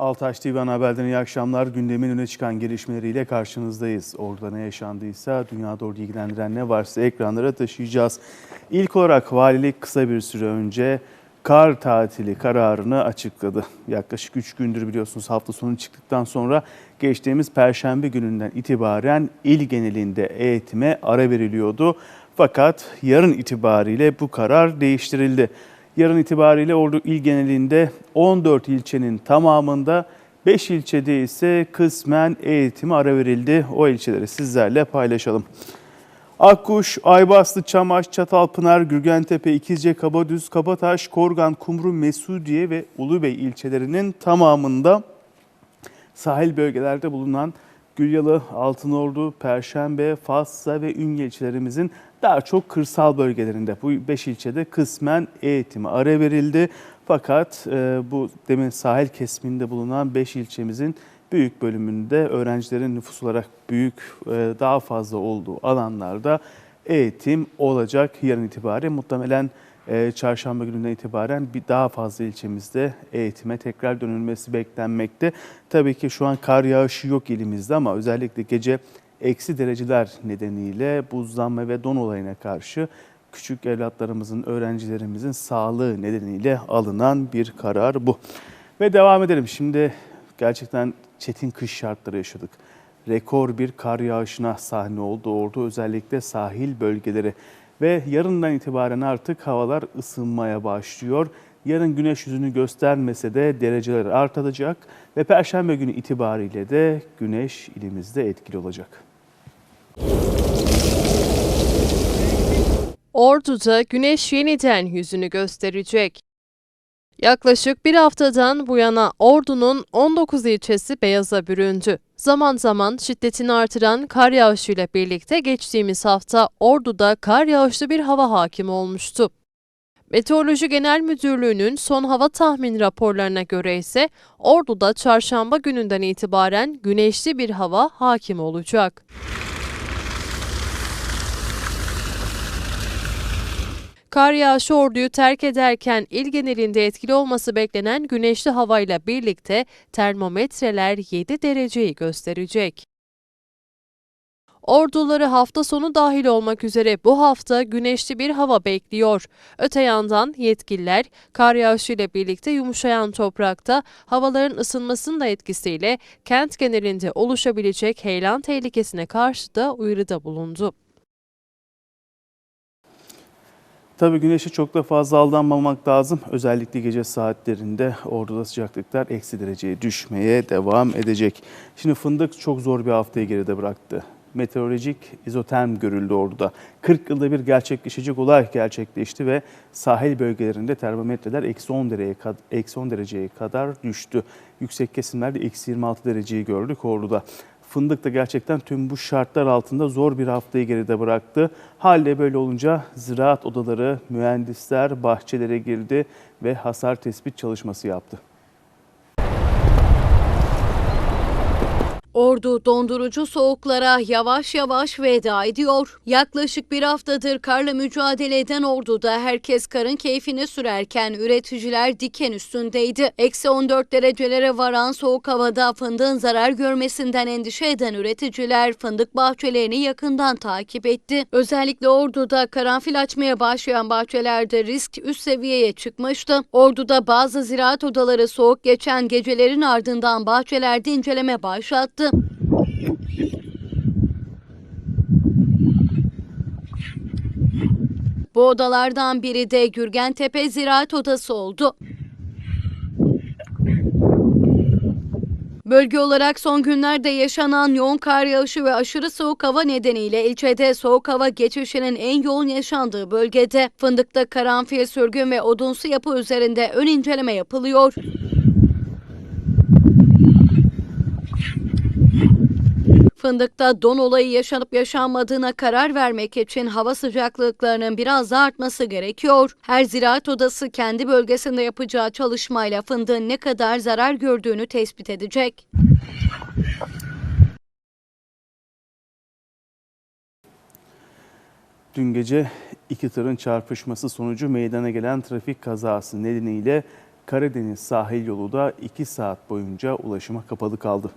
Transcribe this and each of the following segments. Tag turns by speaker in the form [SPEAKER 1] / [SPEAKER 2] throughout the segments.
[SPEAKER 1] Altaş TV Ana iyi akşamlar. Gündemin öne çıkan gelişmeleriyle karşınızdayız. Orada ne yaşandıysa, dünyada orada ilgilendiren ne varsa ekranlara taşıyacağız. İlk olarak valilik kısa bir süre önce kar tatili kararını açıkladı. Yaklaşık 3 gündür biliyorsunuz hafta sonu çıktıktan sonra geçtiğimiz perşembe gününden itibaren il genelinde eğitime ara veriliyordu. Fakat yarın itibariyle bu karar değiştirildi. Yarın itibariyle Ordu il genelinde 14 ilçenin tamamında 5 ilçede ise kısmen eğitime ara verildi. O ilçeleri sizlerle paylaşalım. Akkuş, Aybaslı, Çamaş, Çatalpınar, Gürgentepe, İkizce, Kabadüz, Kabataş, Korgan, Kumru, Mesudiye ve Ulubey ilçelerinin tamamında sahil bölgelerde bulunan Gülyalı, Altınordu, Perşembe, Fatsa ve Ünye ilçelerimizin daha çok kırsal bölgelerinde bu 5 ilçede kısmen eğitime ara verildi. Fakat e, bu demin sahil kesiminde bulunan 5 ilçemizin büyük bölümünde öğrencilerin nüfus olarak büyük e, daha fazla olduğu alanlarda eğitim olacak yarın itibaren muhtemelen e, çarşamba gününden itibaren bir daha fazla ilçemizde eğitime tekrar dönülmesi beklenmekte. Tabii ki şu an kar yağışı yok ilimizde ama özellikle gece eksi dereceler nedeniyle buzlanma ve don olayına karşı küçük evlatlarımızın, öğrencilerimizin sağlığı nedeniyle alınan bir karar bu. Ve devam edelim. Şimdi gerçekten çetin kış şartları yaşadık. Rekor bir kar yağışına sahne oldu orada özellikle sahil bölgeleri. Ve yarından itibaren artık havalar ısınmaya başlıyor. Yarın güneş yüzünü göstermese de dereceler artacak ve perşembe günü itibariyle de güneş ilimizde etkili olacak.
[SPEAKER 2] Ordu'da güneş yeniden yüzünü gösterecek. Yaklaşık bir haftadan bu yana Ordu'nun 19 ilçesi beyaza büründü. Zaman zaman şiddetini artıran kar yağışıyla birlikte geçtiğimiz hafta Ordu'da kar yağışlı bir hava hakim olmuştu. Meteoroloji Genel Müdürlüğü'nün son hava tahmin raporlarına göre ise Ordu'da çarşamba gününden itibaren güneşli bir hava hakim olacak. Kar yağışı orduyu terk ederken il genelinde etkili olması beklenen güneşli havayla birlikte termometreler 7 dereceyi gösterecek. Orduları hafta sonu dahil olmak üzere bu hafta güneşli bir hava bekliyor. Öte yandan yetkililer kar yağışıyla birlikte yumuşayan toprakta havaların ısınmasının da etkisiyle kent genelinde oluşabilecek heyelan tehlikesine karşı da uyarıda bulundu.
[SPEAKER 1] Tabii güneşe çok da fazla aldanmamak lazım. Özellikle gece saatlerinde orada sıcaklıklar eksi dereceye düşmeye devam edecek. Şimdi fındık çok zor bir haftayı geride bıraktı. Meteorolojik izoterm görüldü orada. 40 yılda bir gerçekleşecek olay gerçekleşti ve sahil bölgelerinde termometreler eksi 10 dereceye, eksi 10 dereceye kadar düştü. Yüksek kesimlerde eksi 26 dereceyi gördük orada. Fındık da gerçekten tüm bu şartlar altında zor bir haftayı geride bıraktı. Halde böyle olunca ziraat odaları, mühendisler bahçelere girdi ve hasar tespit çalışması yaptı.
[SPEAKER 3] Ordu dondurucu soğuklara yavaş yavaş veda ediyor. Yaklaşık bir haftadır karla mücadele eden Ordu'da herkes karın keyfini sürerken üreticiler diken üstündeydi. Eksi 14 derecelere varan soğuk havada fındığın zarar görmesinden endişe eden üreticiler fındık bahçelerini yakından takip etti. Özellikle Ordu'da karanfil açmaya başlayan bahçelerde risk üst seviyeye çıkmıştı. Ordu'da bazı ziraat odaları soğuk geçen gecelerin ardından bahçelerde inceleme başlattı. Bu odalardan biri de Gürgentepe Ziraat Odası oldu. Bölge olarak son günlerde yaşanan yoğun kar yağışı ve aşırı soğuk hava nedeniyle ilçede soğuk hava geçişinin en yoğun yaşandığı bölgede fındıkta karanfil, sürgün ve odunsu yapı üzerinde ön inceleme yapılıyor. Fındıkta don olayı yaşanıp yaşanmadığına karar vermek için hava sıcaklıklarının biraz daha artması gerekiyor. Her ziraat odası kendi bölgesinde yapacağı çalışmayla fındığın ne kadar zarar gördüğünü tespit edecek.
[SPEAKER 1] Dün gece iki tırın çarpışması sonucu meydana gelen trafik kazası nedeniyle Karadeniz sahil yolu da 2 saat boyunca ulaşıma kapalı kaldı.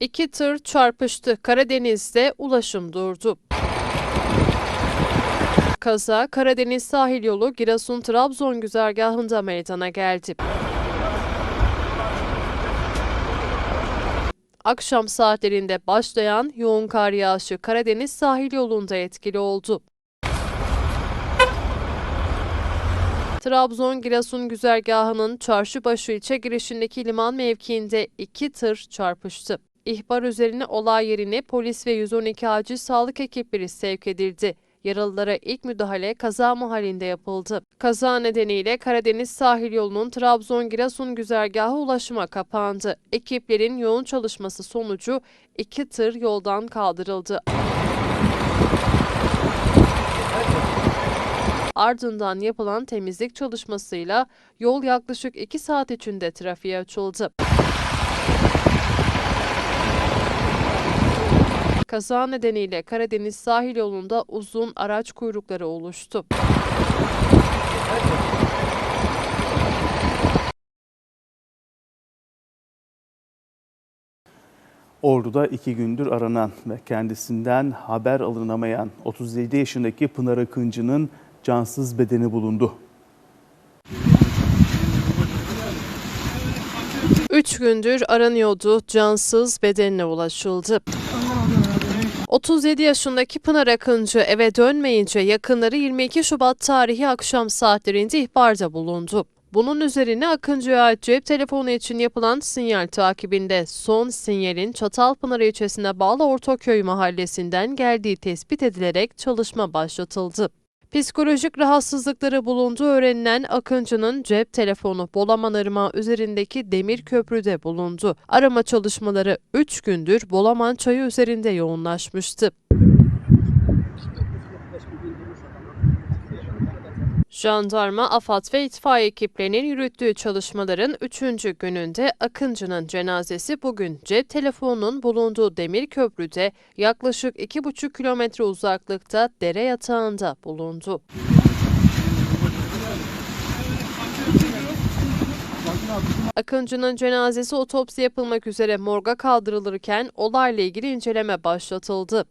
[SPEAKER 2] İki tır çarpıştı. Karadeniz'de ulaşım durdu. Kaza Karadeniz sahil yolu Giresun-Trabzon güzergahında meydana geldi. Akşam saatlerinde başlayan yoğun kar yağışı Karadeniz sahil yolunda etkili oldu. Trabzon-Giresun güzergahının Çarşıbaşı ilçe girişindeki liman mevkiinde iki tır çarpıştı. İhbar üzerine olay yerine polis ve 112 acil sağlık ekipleri sevk edildi. Yaralılara ilk müdahale kaza mahallinde yapıldı. Kaza nedeniyle Karadeniz sahil yolunun Trabzon-Giresun güzergahı ulaşıma kapandı. Ekiplerin yoğun çalışması sonucu iki tır yoldan kaldırıldı. Ardından yapılan temizlik çalışmasıyla yol yaklaşık 2 saat içinde trafiğe açıldı. Kaza nedeniyle Karadeniz sahil yolunda uzun araç kuyrukları oluştu.
[SPEAKER 1] Ordu'da iki gündür aranan ve kendisinden haber alınamayan 37 yaşındaki Pınar Akıncı'nın cansız bedeni bulundu.
[SPEAKER 2] Üç gündür aranıyordu, cansız bedenine ulaşıldı. 37 yaşındaki Pınar Akıncı eve dönmeyince yakınları 22 Şubat tarihi akşam saatlerinde ihbarda bulundu. Bunun üzerine Akıncı'ya ait cep telefonu için yapılan sinyal takibinde son sinyalin Çatalpınar ilçesine bağlı Ortaköy mahallesinden geldiği tespit edilerek çalışma başlatıldı. Psikolojik rahatsızlıkları bulunduğu öğrenilen Akıncı'nın cep telefonu Bolaman Irmağı üzerindeki demir köprüde bulundu. Arama çalışmaları 3 gündür Bolaman çayı üzerinde yoğunlaşmıştı. Jandarma, AFAD ve itfaiye ekiplerinin yürüttüğü çalışmaların 3. gününde Akıncı'nın cenazesi bugün cep telefonunun bulunduğu demir köprüde yaklaşık 2,5 kilometre uzaklıkta dere yatağında bulundu. Akıncı'nın cenazesi otopsi yapılmak üzere morga kaldırılırken olayla ilgili inceleme başlatıldı.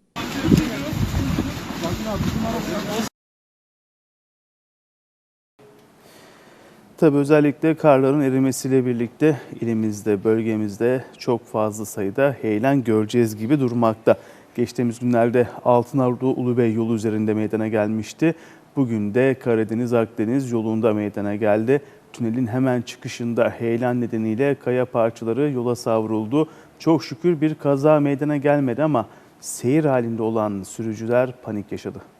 [SPEAKER 1] Tabii özellikle karların erimesiyle birlikte ilimizde, bölgemizde çok fazla sayıda heyelan göreceğiz gibi durmakta. Geçtiğimiz günlerde Altınardu Ulubey yolu üzerinde meydana gelmişti. Bugün de Karadeniz-Akdeniz yolunda meydana geldi. Tünelin hemen çıkışında heyelan nedeniyle kaya parçaları yola savruldu. Çok şükür bir kaza meydana gelmedi ama seyir halinde olan sürücüler panik yaşadı.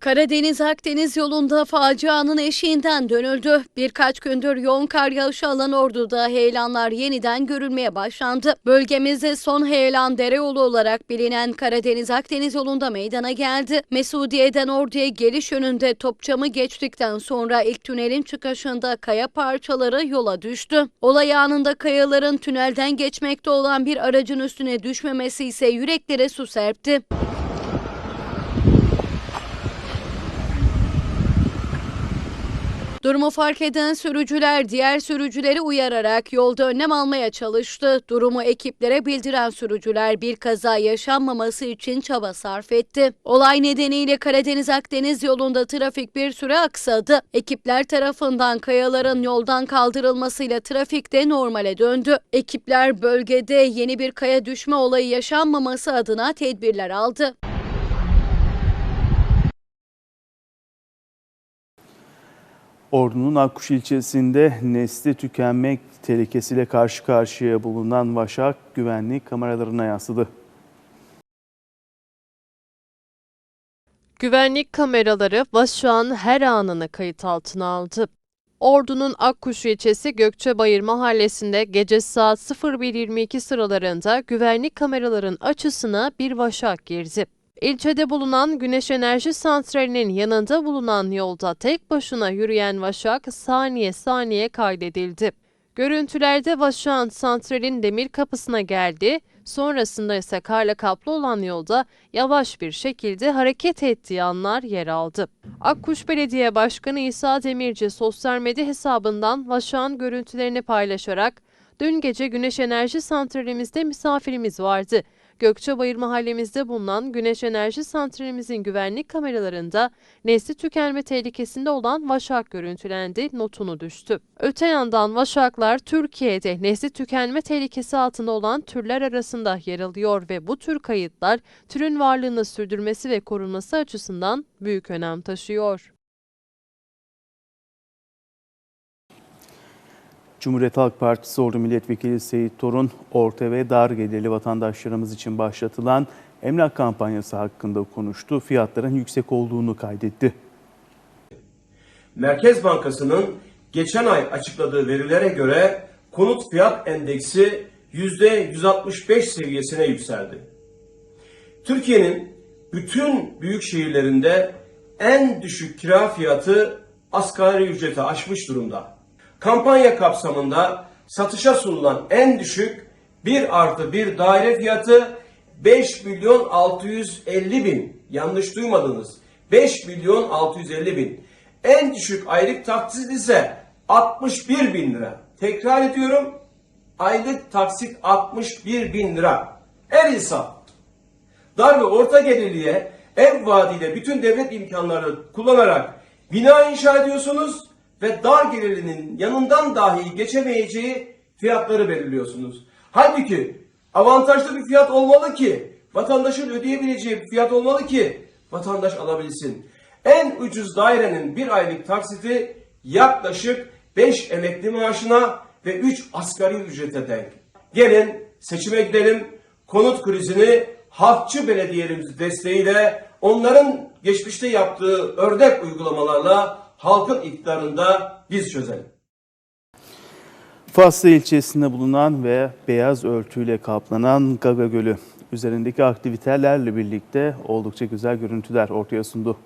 [SPEAKER 3] Karadeniz Akdeniz yolunda facianın eşiğinden dönüldü. Birkaç gündür yoğun kar yağışı alan Ordu'da heyelanlar yeniden görülmeye başlandı. Bölgemizde son heyelan dere yolu olarak bilinen Karadeniz Akdeniz yolunda meydana geldi. Mesudiye'den Ordu'ya geliş yönünde Topçam'ı geçtikten sonra ilk tünelin çıkışında kaya parçaları yola düştü. Olay anında kayaların tünelden geçmekte olan bir aracın üstüne düşmemesi ise yüreklere su serpti. Durumu fark eden sürücüler diğer sürücüleri uyararak yolda önlem almaya çalıştı. Durumu ekiplere bildiren sürücüler bir kaza yaşanmaması için çaba sarf etti. Olay nedeniyle Karadeniz-Akdeniz yolunda trafik bir süre aksadı. Ekipler tarafından kayaların yoldan kaldırılmasıyla trafik de normale döndü. Ekipler bölgede yeni bir kaya düşme olayı yaşanmaması adına tedbirler aldı.
[SPEAKER 1] Ordu'nun Akkuş ilçesinde nesli tükenmek tehlikesiyle karşı karşıya bulunan Vaşak güvenlik kameralarına yansıdı.
[SPEAKER 2] Güvenlik kameraları Vaşak'ın her anını kayıt altına aldı. Ordu'nun Akkuş ilçesi Gökçebayır mahallesinde gece saat 01.22 sıralarında güvenlik kameraların açısına bir vaşak girdi. İlçede bulunan Güneş Enerji Santrali'nin yanında bulunan yolda tek başına yürüyen vaşak saniye saniye kaydedildi. Görüntülerde Vaşak'ın santralin demir kapısına geldi, sonrasında ise karla kaplı olan yolda yavaş bir şekilde hareket ettiği anlar yer aldı. Akkuş Belediye Başkanı İsa Demirci sosyal medya hesabından Vaşak'ın görüntülerini paylaşarak Dün gece güneş enerji santralimizde misafirimiz vardı. Gökçebayır mahallemizde bulunan güneş enerji santralimizin güvenlik kameralarında nesli tükenme tehlikesinde olan vaşak görüntülendi, notunu düştü. Öte yandan vaşaklar Türkiye'de nesli tükenme tehlikesi altında olan türler arasında yer alıyor ve bu tür kayıtlar türün varlığını sürdürmesi ve korunması açısından büyük önem taşıyor.
[SPEAKER 1] Cumhuriyet Halk Partisi Ordu Milletvekili Seyit Torun, orta ve dar gelirli vatandaşlarımız için başlatılan emlak kampanyası hakkında konuştu. Fiyatların yüksek olduğunu kaydetti.
[SPEAKER 4] Merkez Bankası'nın geçen ay açıkladığı verilere göre konut fiyat endeksi %165 seviyesine yükseldi. Türkiye'nin bütün büyük şehirlerinde en düşük kira fiyatı asgari ücreti aşmış durumda. Kampanya kapsamında satışa sunulan en düşük 1 artı 1 daire fiyatı 5 milyon 650 bin. Yanlış duymadınız. 5 milyon 650 bin. En düşük aylık taksit ise 61 bin lira. Tekrar ediyorum. Aylık taksit 61 bin lira. El insaf. Dar ve orta gelirliye ev vaadiyle bütün devlet imkanları kullanarak bina inşa ediyorsunuz ve dar gelirlinin yanından dahi geçemeyeceği fiyatları belirliyorsunuz. Halbuki avantajlı bir fiyat olmalı ki vatandaşın ödeyebileceği bir fiyat olmalı ki vatandaş alabilsin. En ucuz dairenin bir aylık taksiti yaklaşık 5 emekli maaşına ve 3 asgari ücrete denk. Gelin seçime gidelim. Konut krizini halkçı belediyelerimiz desteğiyle onların geçmişte yaptığı ördek uygulamalarla halkın iktidarında biz çözelim.
[SPEAKER 1] Faslı ilçesinde bulunan ve beyaz örtüyle kaplanan Gaga Gölü üzerindeki aktivitelerle birlikte oldukça güzel görüntüler ortaya sundu.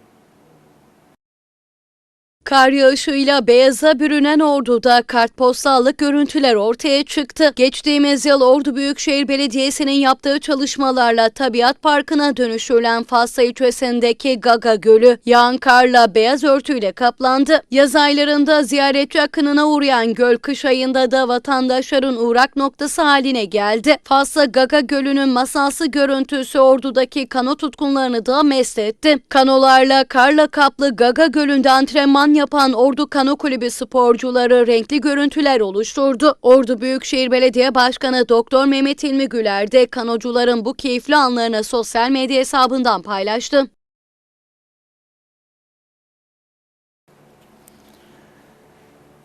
[SPEAKER 3] Kar yağışıyla beyaza bürünen Ordu'da kartpostallık görüntüler ortaya çıktı. Geçtiğimiz yıl Ordu Büyükşehir Belediyesi'nin yaptığı çalışmalarla Tabiat Parkı'na dönüştürülen Fasla ilçesindeki Gaga Gölü yağan karla beyaz örtüyle kaplandı. Yaz aylarında ziyaretçi akınına uğrayan göl kış ayında da vatandaşların uğrak noktası haline geldi. Fasla Gaga Gölü'nün masalsı görüntüsü Ordu'daki kano tutkunlarını da mest etti. Kanolarla karla kaplı Gaga Gölü'nde antrenman yapan Ordu Kano Kulübü sporcuları renkli görüntüler oluşturdu. Ordu Büyükşehir Belediye Başkanı Doktor Mehmet İlmi Güler de kanocuların bu keyifli anlarını sosyal medya hesabından paylaştı.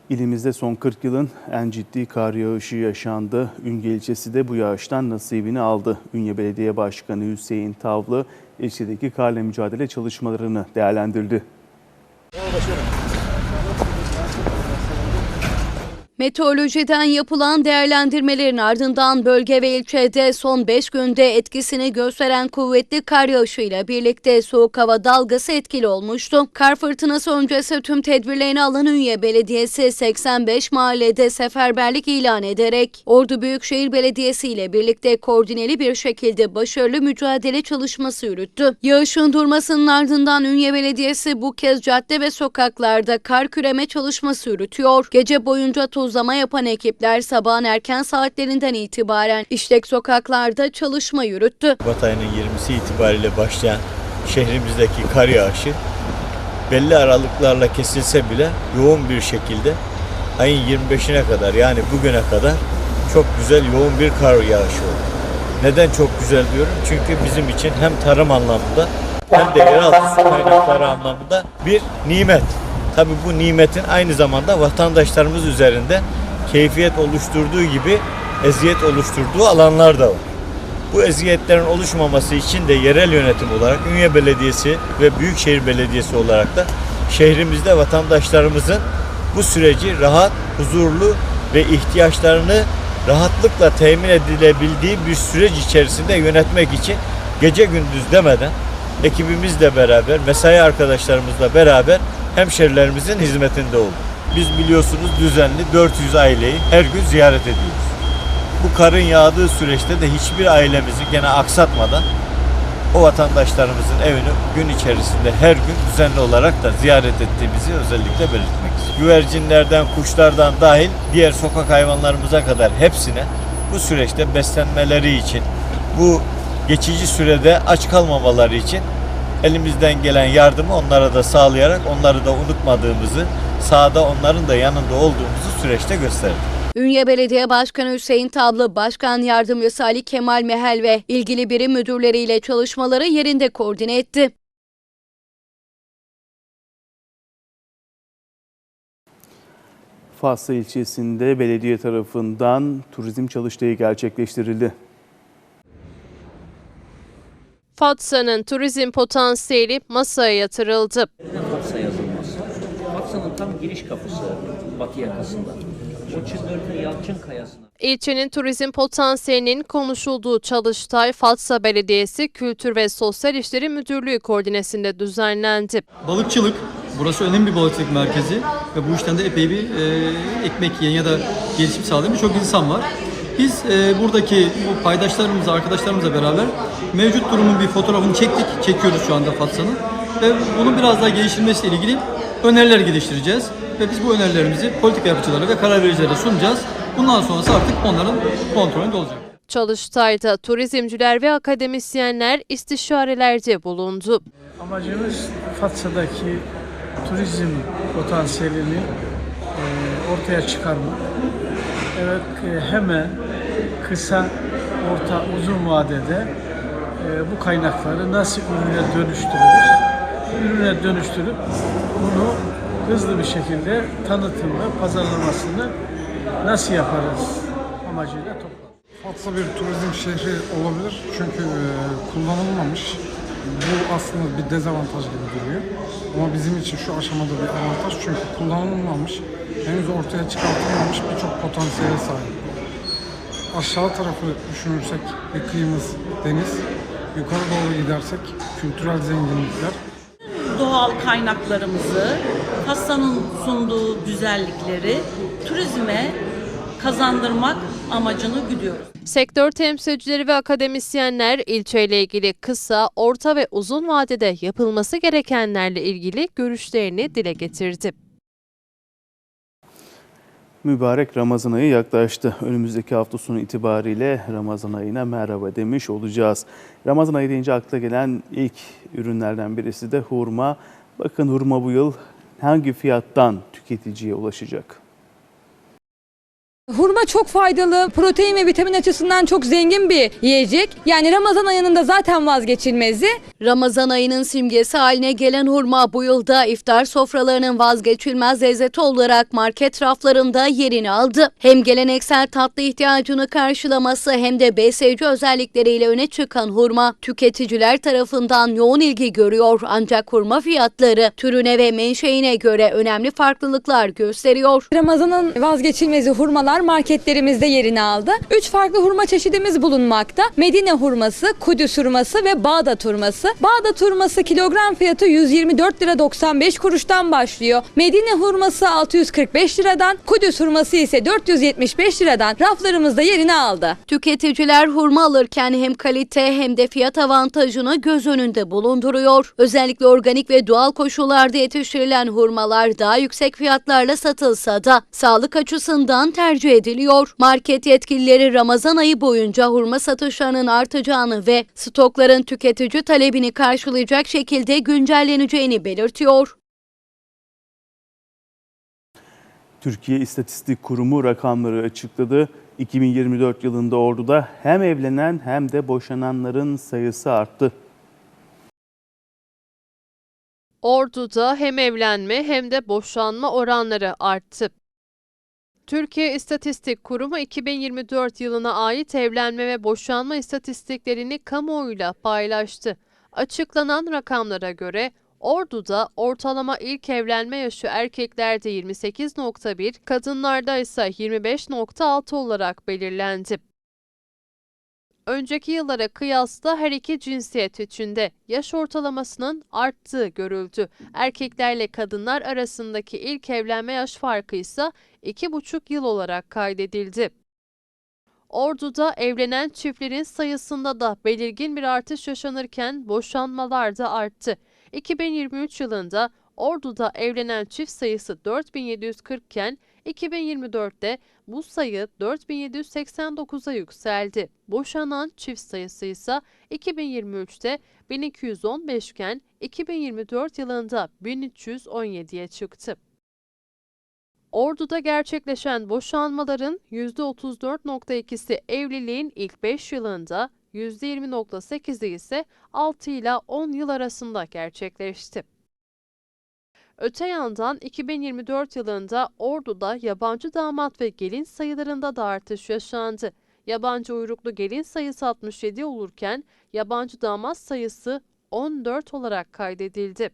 [SPEAKER 1] İlimizde son 40 yılın en ciddi kar yağışı yaşandı. Ünye ilçesi de bu yağıştan nasibini aldı. Ünye Belediye Başkanı Hüseyin Tavlı ilçedeki karla mücadele çalışmalarını değerlendirdi. Başkanım.
[SPEAKER 3] Meteorolojiden yapılan değerlendirmelerin ardından bölge ve ilçede son 5 günde etkisini gösteren kuvvetli kar yağışıyla birlikte soğuk hava dalgası etkili olmuştu. Kar fırtınası öncesi tüm tedbirlerini alan Ünye Belediyesi 85 mahallede seferberlik ilan ederek Ordu Büyükşehir Belediyesi ile birlikte koordineli bir şekilde başarılı mücadele çalışması yürüttü. Yağışın durmasının ardından Ünye Belediyesi bu kez cadde ve sokaklarda kar küreme çalışması yürütüyor. Gece boyunca tozlama yapan ekipler sabahın erken saatlerinden itibaren işlek sokaklarda çalışma yürüttü.
[SPEAKER 5] Şubat ayının 20'si itibariyle başlayan şehrimizdeki kar yağışı belli aralıklarla kesilse bile yoğun bir şekilde ayın 25'ine kadar yani bugüne kadar çok güzel yoğun bir kar yağışı oldu. Neden çok güzel diyorum? Çünkü bizim için hem tarım anlamında hem de yeraltı kaynakları anlamında bir nimet. Tabi bu nimetin aynı zamanda vatandaşlarımız üzerinde keyfiyet oluşturduğu gibi eziyet oluşturduğu alanlar da var. Bu eziyetlerin oluşmaması için de yerel yönetim olarak Ünye Belediyesi ve Büyükşehir Belediyesi olarak da şehrimizde vatandaşlarımızın bu süreci rahat, huzurlu ve ihtiyaçlarını rahatlıkla temin edilebildiği bir süreç içerisinde yönetmek için gece gündüz demeden ekibimizle beraber, mesai arkadaşlarımızla beraber hemşerilerimizin hizmetinde olduk. biz biliyorsunuz düzenli 400 aileyi her gün ziyaret ediyoruz. Bu karın yağdığı süreçte de hiçbir ailemizi gene aksatmadan o vatandaşlarımızın evini gün içerisinde her gün düzenli olarak da ziyaret ettiğimizi özellikle belirtmek istiyorum. Güvercinlerden, kuşlardan dahil diğer sokak hayvanlarımıza kadar hepsine bu süreçte beslenmeleri için, bu geçici sürede aç kalmamaları için elimizden gelen yardımı onlara da sağlayarak onları da unutmadığımızı, sahada onların da yanında olduğumuzu süreçte gösterdik.
[SPEAKER 3] Ünye Belediye Başkanı Hüseyin Tablı, Başkan Yardımcısı Ali Kemal Mehel ve ilgili birim müdürleriyle çalışmaları yerinde koordine etti.
[SPEAKER 1] Fatsa ilçesinde belediye tarafından turizm çalıştayı gerçekleştirildi.
[SPEAKER 2] Fatsa'nın turizm potansiyeli masaya yatırıldı.
[SPEAKER 6] Fatsa yazılması. Fatsa'nın tam giriş kapısı batı yakasında. O Çıngırtı Yalçın Kayası'na.
[SPEAKER 2] İlçenin turizm potansiyelinin konuşulduğu Çalıştay, Fatsa Belediyesi Kültür ve Sosyal İşleri Müdürlüğü koordinesinde düzenlendi.
[SPEAKER 7] Balıkçılık, burası önemli bir balıkçılık merkezi ve bu işten de epey bir e, ekmek yiyen ya da gelişim sağlayan birçok insan var. Biz e, buradaki bu paydaşlarımızla, arkadaşlarımızla beraber mevcut durumun bir fotoğrafını çektik, çekiyoruz şu anda Fatsa'nın ve bunun biraz daha geliştirilmesiyle ilgili öneriler geliştireceğiz ve biz bu önerilerimizi politika yapıcılara ve karar vericilere sunacağız. Bundan sonrası artık onların kontrolünde olacak.
[SPEAKER 2] Çalıştay'da turizmciler ve akademisyenler istişarelerde bulundu.
[SPEAKER 8] Amacımız Fatsa'daki turizm potansiyelini e, ortaya çıkarmak. Evet e, hemen kısa, orta, uzun vadede e, bu kaynakları nasıl ürüne dönüştürürüz? Ürüne dönüştürüp bunu hızlı bir şekilde tanıtımı, pazarlamasını nasıl yaparız amacıyla toplandık.
[SPEAKER 9] Fatsa bir turizm şehri olabilir çünkü e, kullanılmamış. Bu aslında bir dezavantaj gibi duruyor. Ama bizim için şu aşamada bir avantaj çünkü kullanılmamış, henüz ortaya çıkartılmamış birçok potansiyele sahip. Aşağı tarafı düşünürsek bir kıyımız deniz, yukarı doğru gidersek kültürel zenginlikler,
[SPEAKER 10] doğal kaynaklarımızı, Fassa'nın sunduğu güzellikleri turizme kazandırmak amacını güdüyoruz.
[SPEAKER 2] Sektör temsilcileri ve akademisyenler ilçeyle ilgili kısa, orta ve uzun vadede yapılması gerekenlerle ilgili görüşlerini dile getirdi.
[SPEAKER 1] Mübarek Ramazan ayı yaklaştı. Önümüzdeki hafta sonu itibariyle Ramazan ayına merhaba demiş olacağız. Ramazan ayı deyince akla gelen ilk ürünlerden birisi de hurma. Bakın hurma bu yıl hangi fiyattan tüketiciye ulaşacak?
[SPEAKER 11] Hurma çok faydalı, protein ve vitamin açısından çok zengin bir yiyecek. Yani Ramazan ayının da zaten vazgeçilmezi.
[SPEAKER 3] Ramazan ayının simgesi haline gelen hurma bu yılda iftar sofralarının vazgeçilmez lezzeti olarak market raflarında yerini aldı. Hem geleneksel tatlı ihtiyacını karşılaması hem de besleyici özellikleriyle öne çıkan hurma tüketiciler tarafından yoğun ilgi görüyor. Ancak hurma fiyatları türüne ve menşeine göre önemli farklılıklar gösteriyor.
[SPEAKER 11] Ramazan'ın vazgeçilmezi hurmalar marketlerimizde yerini aldı. Üç farklı hurma çeşidimiz bulunmakta. Medine hurması, Kudüs hurması ve Bağdat hurması. Bağdat hurması kilogram fiyatı 124 lira 95 kuruştan başlıyor. Medine hurması 645 liradan, Kudüs hurması ise 475 liradan raflarımızda yerini aldı.
[SPEAKER 3] Tüketiciler hurma alırken hem kalite hem de fiyat avantajını göz önünde bulunduruyor. Özellikle organik ve doğal koşullarda yetiştirilen hurmalar daha yüksek fiyatlarla satılsa da sağlık açısından tercih ediliyor. Market yetkilileri Ramazan ayı boyunca hurma satışlarının artacağını ve stokların tüketici talebini karşılayacak şekilde güncelleneceğini belirtiyor.
[SPEAKER 1] Türkiye İstatistik Kurumu rakamları açıkladı. 2024 yılında orduda hem evlenen hem de boşananların sayısı arttı.
[SPEAKER 2] Ordu'da hem evlenme hem de boşanma oranları arttı. Türkiye İstatistik Kurumu 2024 yılına ait evlenme ve boşanma istatistiklerini kamuoyuyla paylaştı. Açıklanan rakamlara göre Ordu'da ortalama ilk evlenme yaşı erkeklerde 28.1, kadınlarda ise 25.6 olarak belirlendi. Önceki yıllara kıyasla her iki cinsiyet içinde yaş ortalamasının arttığı görüldü. Erkeklerle kadınlar arasındaki ilk evlenme yaş farkı ise 2,5 yıl olarak kaydedildi. Ordu'da evlenen çiftlerin sayısında da belirgin bir artış yaşanırken boşanmalar da arttı. 2023 yılında Ordu'da evlenen çift sayısı 4740 iken 2024'te bu sayı 4789'a yükseldi. Boşanan çift sayısı ise 2023'te 1215 iken 2024 yılında 1317'ye çıktı. Ordu'da gerçekleşen boşanmaların %34.2'si evliliğin ilk 5 yılında, %20.8'i ise 6 ile 10 yıl arasında gerçekleşti. Öte yandan 2024 yılında Ordu'da yabancı damat ve gelin sayılarında da artış yaşandı. Yabancı uyruklu gelin sayısı 67 olurken yabancı damat sayısı 14 olarak kaydedildi.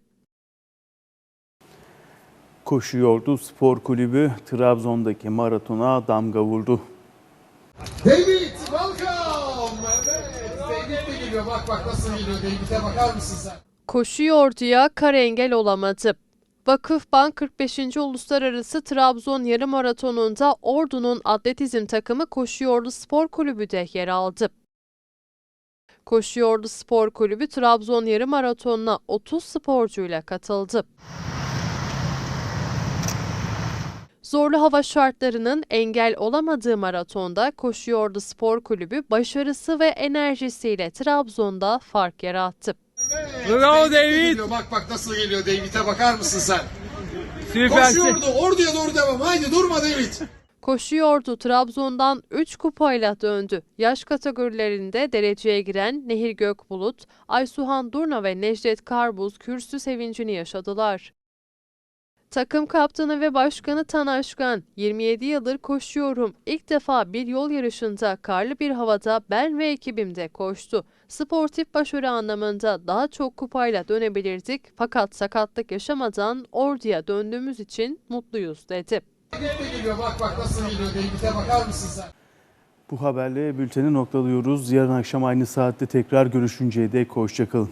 [SPEAKER 1] Koşuyordu Spor Kulübü Trabzon'daki maratona damga vurdu.
[SPEAKER 12] David welcome. Evet David de geliyor. Bak bak nasıl geliyor. David'e bakar mısın sen?
[SPEAKER 2] Koşuyorduya kar engel olamadı. Vakıfbank 45. Uluslararası Trabzon Yarım Maratonu'nda Ordu'nun atletizm takımı Koşuyordu Spor Kulübü de yer aldı. Koşuyordu Spor Kulübü Trabzon Yarım Maratonu'na 30 sporcuyla katıldı. Zorlu hava şartlarının engel olamadığı maratonda Koşuyordu Spor Kulübü başarısı ve enerjisiyle Trabzon'da fark yarattı.
[SPEAKER 12] Bravo David. Bak bak nasıl geliyor David'e bakar mısın sen? Koşuyordu. Orduya doğru devam. Haydi durma David.
[SPEAKER 2] Koşuyordu Trabzon'dan 3 kupayla döndü. Yaş kategorilerinde dereceye giren Nehir Gökbulut, Aysuhan Durna ve Necdet Karbuz kürsü sevincini yaşadılar. Takım kaptanı ve başkanı Tanaşkan, 27 yıldır koşuyorum. İlk defa bir yol yarışında karlı bir havada ben ve ekibim de koştu. Sportif başarı anlamında daha çok kupayla dönebilirdik fakat sakatlık yaşamadan orduya döndüğümüz için mutluyuz dedi.
[SPEAKER 1] Bu haberle bülteni noktalıyoruz. Yarın akşam aynı saatte tekrar görüşünceye dek hoşçakalın.